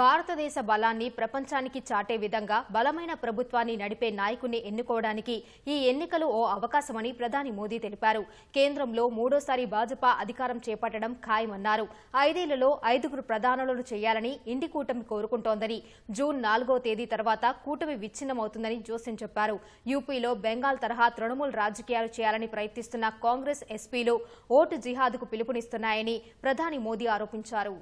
భారతదేశ బలాన్ని ప్రపంచానికి చాటే విధంగా బలమైన ప్రభుత్వాన్ని నడిపే నాయకుణ్ణి ఎన్నుకోవడానికి ఈ ఎన్నికలు ఓ అవకాశమని ప్రధాని మోదీ తెలిపారు. కేంద్రంలో మూడోసారి భాజపా అధికారం చేపట్టడం ఖాయమన్నారు. ఐదేళ్ళలో ఐదుగురు ప్రధానులను చేయాలని ఇండి కూటమి కోరుకుంటోందని జూన్ నాలుగో తేదీ తర్వాత కూటమి విచ్ఛిన్నమవుతుందని జోస్యం చెప్పారు. యూపీలో బెంగాల్ తరహా తృణమూల్ రాజకీయాలు చేయాలని ప్రయత్నిస్తున్న కాంగ్రెస్ ఎస్పీలు ఓటు జిహాద్కు పిలుపునిస్తున్నాయని ప్రధాని మోదీ ఆరోపించారు.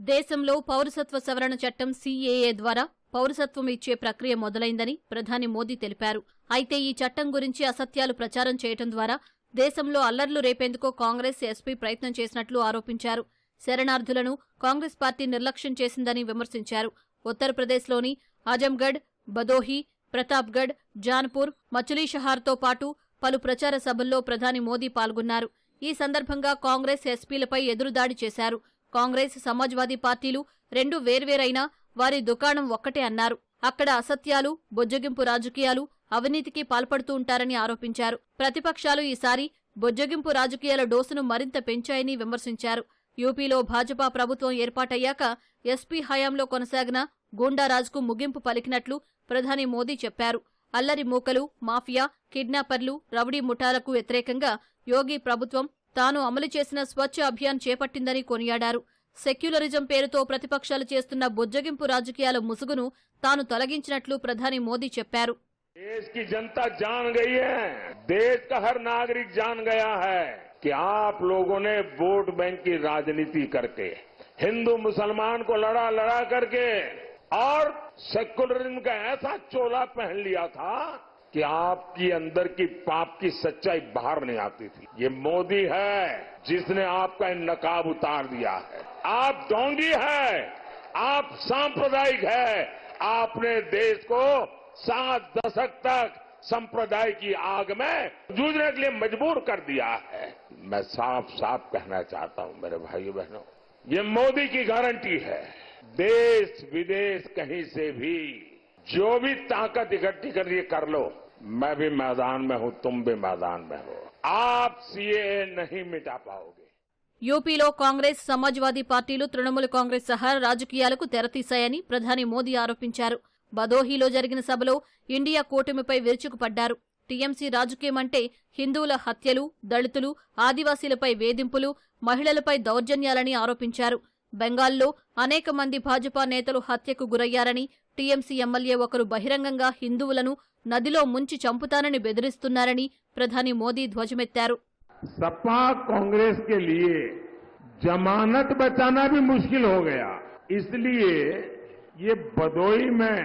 దేశంలో పౌరసత్వ సవరణ చట్టం సీఏఏ ద్వారా పౌరసత్వం ఇచ్చే ప్రక్రియ మొదలైందని ప్రధాని మోదీ తెలిపారు. అయితే ఈ చట్టం గురించి అసత్యాలు ప్రచారం చేయడం ద్వారా దేశంలో అల్లర్లు రేపేందుకు కాంగ్రెస్ ఎస్పీ ప్రయత్నం చేసినట్లు ఆరోపించారు. శరణార్థులను కాంగ్రెస్ పార్టీ నిర్లక్ష్యం చేసిందని విమర్శించారు. ఉత్తరప్రదేశ్లోని ఆజంగఢ్ బదోహి ప్రతాప్గఢ్ జాన్పూర్ మచులీషహార్తో పాటు పలు ప్రచార సభల్లో ప్రధాని మోదీ పాల్గొన్నారు. ఈ సందర్భంగా కాంగ్రెస్ ఎస్పీలపై ఎదురుదాడి చేశారు. కాంగ్రెస్ సమాజ్వాదీ పార్టీలు రెండు వేర్వేరైనా వారి దుకాణం ఒక్కటే అన్నారు. అక్కడ అసత్యాలు బొజ్జగింపు రాజకీయాలు అవినీతికి పాల్పడుతూ ఉంటారని ఆరోపించారు. ప్రతిపక్షాలు ఈసారి బొజ్జగింపు రాజకీయాల డోసును మరింత పెంచాయని విమర్శించారు. యూపీలో భాజపా ప్రభుత్వం ఏర్పాటయ్యాక ఎస్పీ హయాంలో కొనసాగిన గూండారాజ్కు ముగింపు పలికినట్లు ప్రధాని మోదీ చెప్పారు. అల్లరి మూకలు మాఫియా కిడ్నాపర్లు రౌడీ ముఠాలకు వ్యతిరేకంగా యోగి ప్రభుత్వం తాను అమలు చేసిన స్వచ్ఛ అభియాన్ చేపట్టిందని కొనియాడారు సెక్యులరిజం పేరుతో ప్రతిపక్షాలు చేస్తున్న బుజ్జగింపు రాజకీయాల ముసుగును తాను తొలగించినట్లు ప్రధాని మోదీ చెప్పారు देश की जनता जान गई है देश का हर नागरिक जान गया है कि आप लोगों ने वोट बैंक की राजनीति करके हिंदू मुसलमान को लड़ा लड़ा करके और सेकुलरिज्म का ऐसा चोला पहन लिया था कि आपकी अंदर की पाप की सच्चाई बाहर नहीं आती थी। ये मोदी है, जिसने आपका नकाब उतार दिया है। आप डोंगी है, आप सांप्रदायिक है। आपने देश को सात दशक तक संप्रदाय की आग में जूझने के लिए मजबूर कर दिया है। मैं साफ़ साफ़ कहना चाहता हूँ, मेरे भाइयों बहनों, ये मोदी की गारंटी है देश विदेश कहीं से भी जो भी ताकत इकट्ठी कर कर लो। मैं भी मैदान में हूं तुम भी मैदान में हो आप सीए नहीं मिटा पाओगे యూపీలో కాంగ్రెస్ సమాజ్వాదీ పార్టీలు తృణమూల్ కాంగ్రెస్ సహా రాజకీయాలకు తెరతీశాయని ప్రధాని మోదీ ఆరోపించారు బదోహీలో జరిగిన సభలో ఇండియా కూటమిపై విరుచుకుపడ్డారు టీఎంసీ రాజకీయం అంటే హిందువుల హత్యలు దళితులు ఆదివాసీలపై వేధింపులు మహిళలపై దౌర్జన్యాలని ఆరోపించారు బెంగాల్లో అనేక మంది భాజపా నేతలు హత్యకు గురయ్యారని టీఎంసీ ఎమ్మెల్యే ఒకరు బహిరంగంగా హిందువులను నదిలో ముంచి చంపుతానని బెదిరిస్తున్నారని ప్రధాని మోదీ ధ్వజమెత్తారు सपा कांग्रेस के लिए जमानत बचाना भी मुश्किल हो गया इसलिए ये बदोई में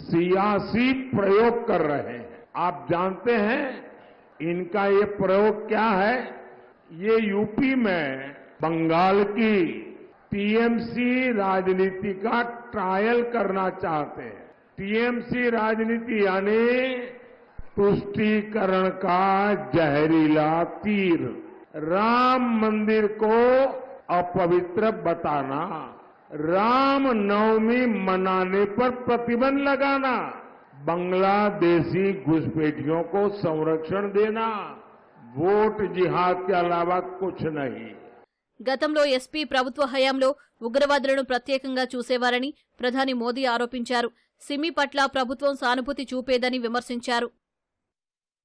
सियासी प्रयोग कर रहे हैं आप जानते हैं इनका ये प्रयोग क्या है ये यूपी में बंगाल की टीएमसी राजनीति का ट्रायल करना चाहते हैं। टीएमसी राजनीति यानी तुष्टीकरण का जहरीला तीर। राम मंदिर को अपवित्र बताना। राम नवमी मनाने पर प्रतिबंध लगाना। बांग्लादेशी घुसपैठियों को संरक्षण देना। वोट जिहाद के अलावा कुछ नहीं। గతంలో ఎస్పీ ప్రభుత్వ హయాంలో ఉగ్రవాదులను ప్రత్యేకంగా చూసేవారని ప్రధాని మోదీ ఆరోపించారు. సిమి పట్ల ప్రభుత్వం సానుభూతి చూపేదని విమర్శించారు.